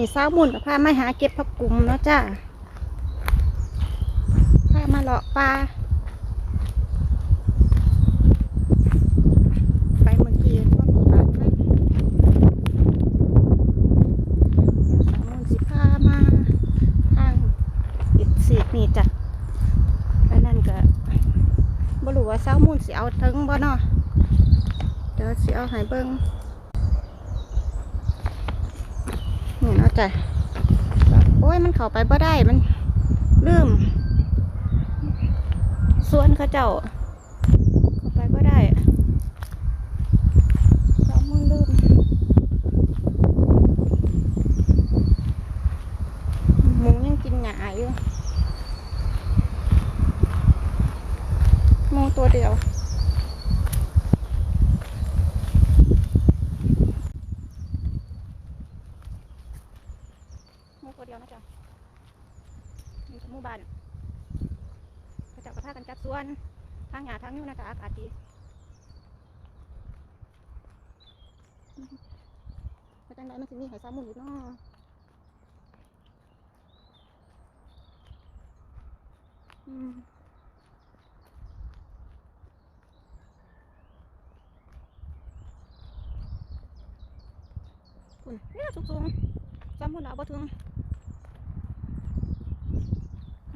นนี่เศร้ามุนกับพามาหาเก็บผักกุมเนาะจ้าพามาเลาะปลาไปเมื่อกี้ก็มีบาดไหมเดี๋ยสาวมุนสิพามาทางอิดสีกนี่จ้ะแล้วนั่นก็บ่รู้ว่าเศร้ามุนสิเอาถึงบ่เนาะเดี๋ยวสิเอาให้เบิ่ง นี่เนาะ จ้ะ โอ้ยมันเข้าไปบ่ได้มันลืม ส่วนเขาเจ้า เข้าไปบ่ได้สองมือลืมหมูยังกินหงาอยู่หมูตัวเดียว หมู่ ตัวเดียวนะจ๊ะมีหมู่บ้านพระจ้าก็พากันจัดส่วนทางหยาทางนิ้วนะจ๊ะอากาศดีพระจังไดมันสิมีไห้ซามุนอีกเนาะอืมคุณเนี่สูงสูงๆซามุนเอาบ่ถึง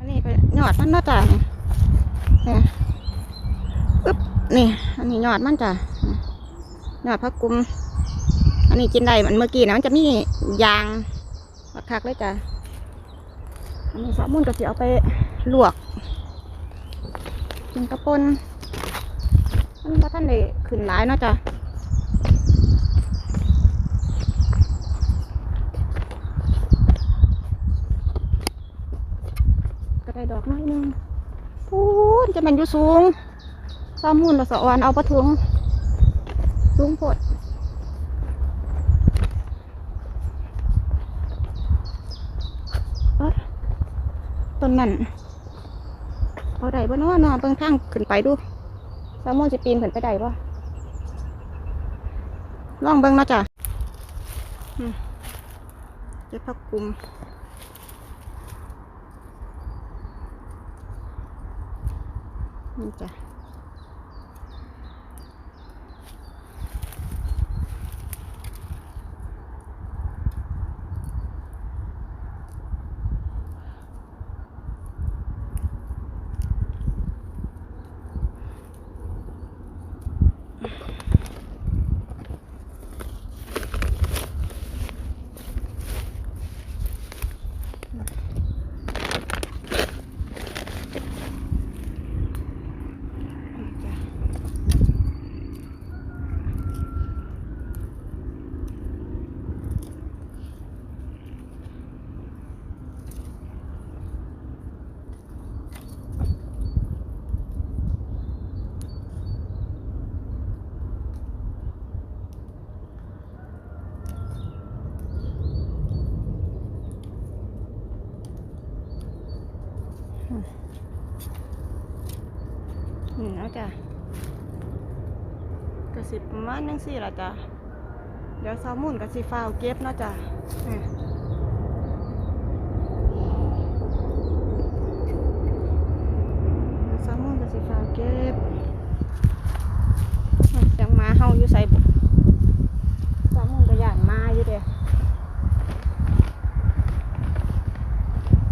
อันนี้ก็ย อดมันเนาะจ้ะนี่เนี่ยอึ๊บนี่ อันนี้ยอดมันจ้ะยอดพักกุม อันนี้กินได้มันเมื่อกี้นะมันจะมียางคักๆเลยจ้ะอันนี้สามุนก็จะเอาไปลวกกินกระปนมันก็ท่านได้ขึ้นหลายเนาะจ้ะ ด้ดอกน้อยหนึงพูนจะมันอยู่สูงซ้ำหุ่นละสะออนเอาปะถึงสูงโพดเอ้ยต้นนั้นเอาได้บ่เนาะเนอนเบิ่งทางขึ้นไปดูซ้ำหุ่นจะปีนขึ้นไปได้บ่ลองเบิ่งนะจ้ะเจ็บพักกลุ่ม จ้ะนี่จ้ะ นี่เนาะจ้ะกระสิบประมาณนังสี่ละจ้ะเดี๋ยวซามุนกระสิฟ้าวเก็บเนาะจ้ะนี่เดี๋ยวซามุนกระสิฟ้าวเก็บนี่เสียงหมาเฮาอยู่ใส่บุซามุนก็ย่านหมาอยู่เด้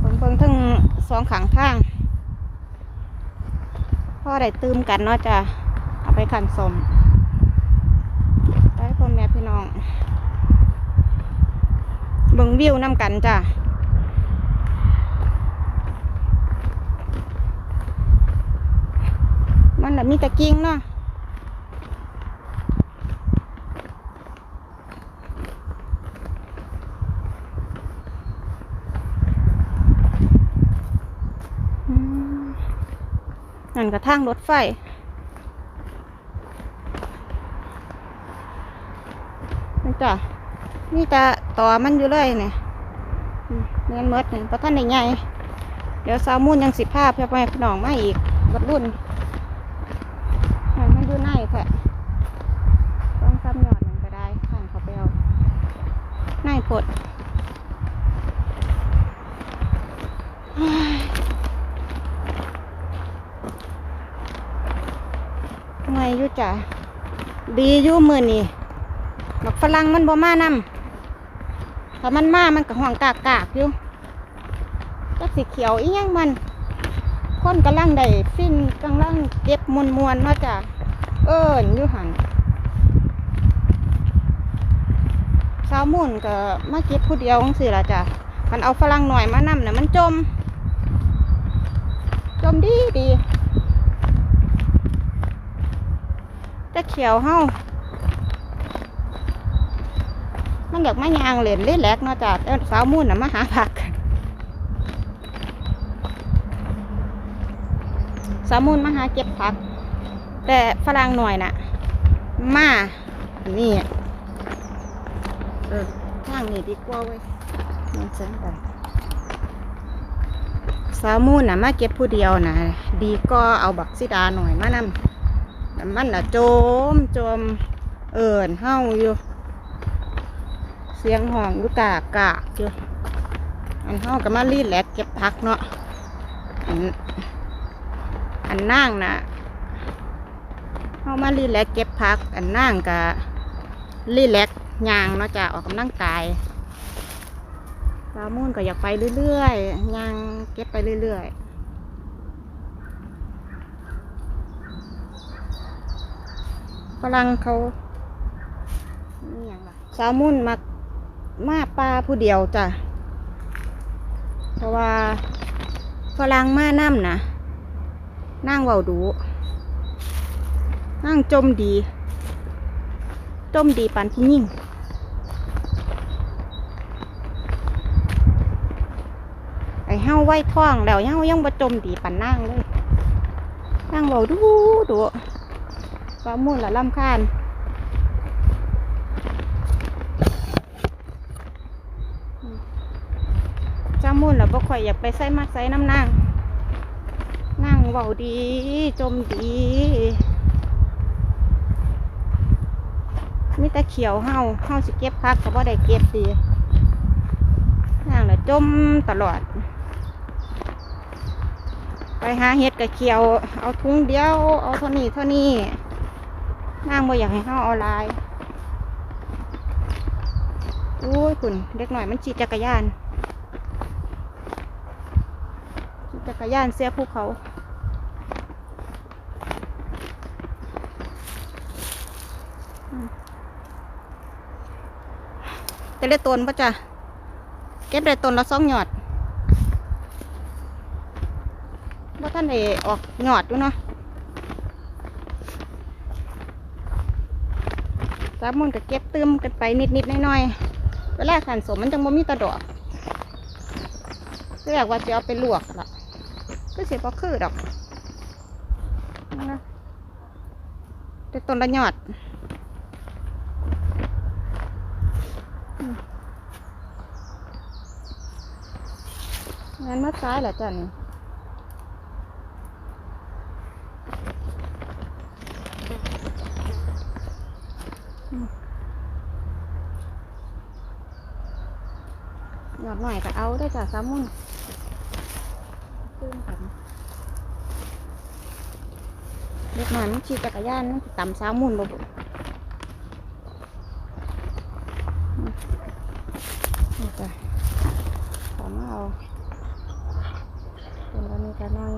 เบิ่งเบิ่งทั้งสองขังทางพ่อ ได้ตื้มกันเนาะจ้ะเอาไปขันสมได้พ่อแม่พี่น้องเบิ่งวิวน้ำกันจ้ะมันแบบมีตะกิ้งเนาะันกระทั่งรถไฟ นี่จ้ะนี่จะต่อมันอยู่เลยเนี่ยเงินเมดเนี่ยพระท่านได้ไงเดี๋ยวสาวมุ่นยังสิบภาพเพื่อไปพี่น้องมาอีกรถรุ่นมันอยู่ในแค่ต้องซ้ำยอดหนึ่งก็ได้ขันเขาไปเอาในปด จ้ะดีอยู่มือนี่บักฝรั่งมันบ่มานำถ้ามันมามันก็ห่วงกากากอยู่จักสีเขียวอีหยังมันคนกำลังได้ฟินกำลังเก็บมวนมวนๆเนาจ้ะเอิญอยู่หันสาวมุ่นก็มาเก็บผู้เดียวจังสิละจ้ะมันเอาฝรั่งหน่อยมานำน่ะมันจม จมดีดีะเขียวเฮามันอยากมายางเล่นเล่นแหลกเนาะจ้ะแต่สาวมุ่นน่ะมาหาผักสาวมุ่นมาหาเก็บผัก แต่ฝรั่งหน่อยน่ะ มานี่เออทางนี้ดีกว่าเว้ยมันเส้นไปสาวมูนน่ะมาเก็บผู้เดียวน่ะ ดีก็เอาบักซิดาหน่อยมานำ แต่มันน่ะโจมโจมเอิญเฮาอยู่ เสียงห้องอยู่กากากอยู่อันเฮาก็มารีดแหลกเก็บผักเนาะอันอันนั่งนะเฮามารีดแลกเก็บผัก อันนั่งก็รีดแลกยางเนาะจะออกกำลังกายสาวมูนก็อยากไปเรื่อยๆยางเก็บไปเรื่อยๆ ฝรั่งเขานี่ยังล่ะสาวมูนมักมาปลาผู้เดียวจ้ะ เพราะว่าฝรั่งมาน้ำนะนั่งเว้าดู นั่งจมดี จมดีปันผู้ยิ่งไอ้เฮาไว้ท้องแล้วเฮายังบ่จมดีปันนั่งเลยนั่งเบาดูดู ฟ้ามุ่นละลำคาญจ้ามุ่นละบ่ค่อยอยากไปใส่มักใส่น้ำนางนั่งเบาดี จมดีมีแต่เขียวเฮาเฮาสิเก็บพักก็บ่ได้เก็บดีนั่งละจมตลอด ไปหาเห็ดกับเขียว เอาถุงเดียว เอาเท่านี้เท่านี้ นางบ่อยากให้เฮาเอาหลายอุ้ยคุณเด็กหน่อยมันขี่จักรยานขี่จักรยานเสียภูเขาจะได้ตนปะจ้ะเก็บได้ตนละสองหยอดว่าท่านได้ออกหยอดอยู่เนาะ สามมนก็เก็บเติมกันไปนิดๆหน้อยๆเวลาขันสมมันจังบ่มีตะดอกก็อยากว่าจะเอาไปลวกละก็เสียพอคือดอกนะแต่ต้นละยอดงั้นมาซ้ายเหรอจ้ะนี่ หน่อยก็เอาได้จ้ะสามุนตื้มกันเด็กหน่อยมันขี่จักรยานมันต่ำสามุนบ่บุนี่จ้ะขอมาเอาเป็นวันนี้ก็น้อย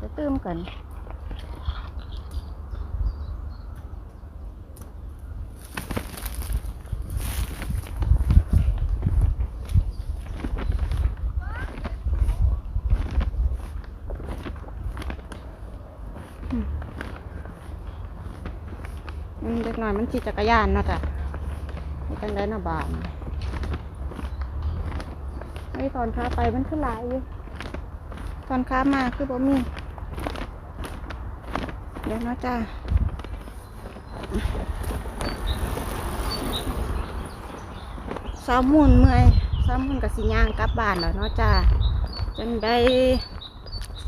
จะตื้มกัน เด็กหน่อยมันขี่จักรยานเนาะจ้ะไม่จังได้นาบานไอ้ตอนขาไปมันคือหลายอยู่ตอนขามาคือบ่มีเดี๋ยวเนาะจ้าสาวมุนเมื่อยสาวมุนกับสิย่างกลับบ้านแล้วเนาะจ้าจังได้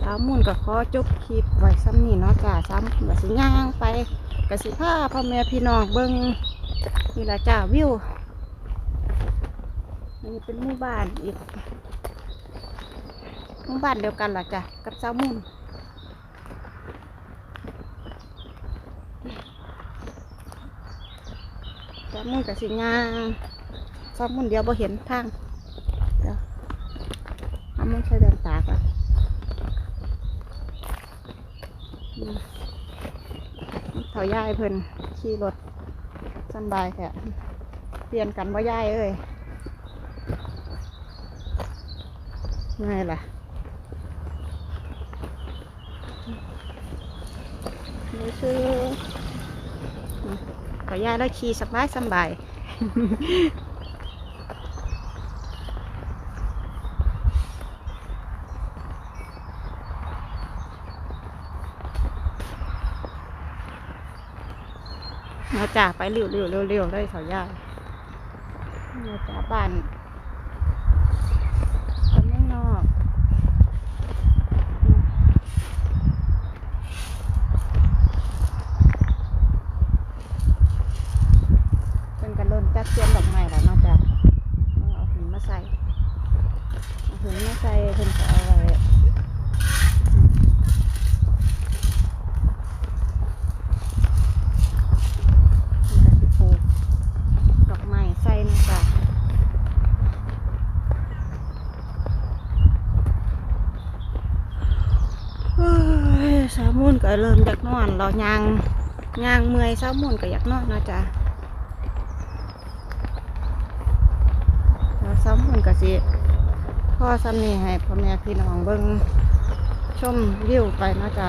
สาวมุนก็ขอจบคลิปไว้ซ้ำนี้เนาะจ้าสาวมุนกับสิย่างไป กสิผ้าพ่อแม่พี่น้องเบิ้งนี่ละจ้าวิวนี่เป็นหมู่บ้านอีกหมู่บ้านเดียวกันละจ้ะกับเจ้ามุนเจ้ามุนกับสิงางเจ้ามุนเดียวบ่เห็นทางายเพิ่นขี่รถสำบายแค่เปลี่ยนกันว่าย่ายเอ้ยไงล่ะนี่คือเถาย่ายแล้วขี่สบายสบาย จ้าไปเร็วเร็วเร็วเร็วเลยเขาย่าเนี่ยจ้าบ้านคนข้างนอกอืมเป็นกันลนจัดเตรียมดอกไม้แล้วเนาะจ้ะเอาเอาหินมาใส่เอาหินมาใส่เพิ่นก็เอาไว้อืม นี่ก็สิปลูกดอกไม้ใส่นี่จ้ะเฮ้ยสาวมุนก็ เริ่มอยากนอนเรายางยางเมื่อยสาวมุนก็อยากนอนเนาะจ้ะแล้วสาวมุนก็สิพ่อซ้ำนี่ให้พ่อแม่พี่น้องเบิ่งชมวิวไปเนาะจ้ะ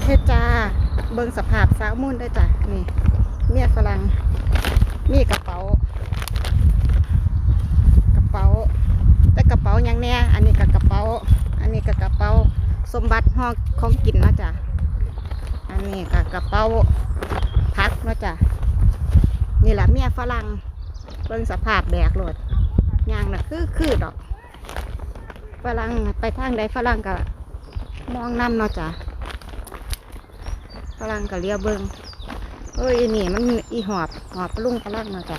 เทจ้าเบิ่งสภาพสาวมุ่นได้จ้ะนี่เมียฝรั่งมีกระเป๋า กระเป๋า แต่กระเป๋าห ยังแน่อันนี้กับกระเป๋า อันนี้กับกระเป๋าสมบัติห้องของกินนะจ้ะอันนี้กับกระเป๋าพักนะจ้ะนี่แหละเมียฝรั่งเบิ่งสภาพแบกโหลดยางน่ะคือคือดอกฝรั่งไปทางใดฝรั่งก็มองน้ำเนาะจ้ะฝรั่งก็เลียเบิงเอ้ยนี่มันอีหอบหอบปะลุงปะลังมาจ้ะ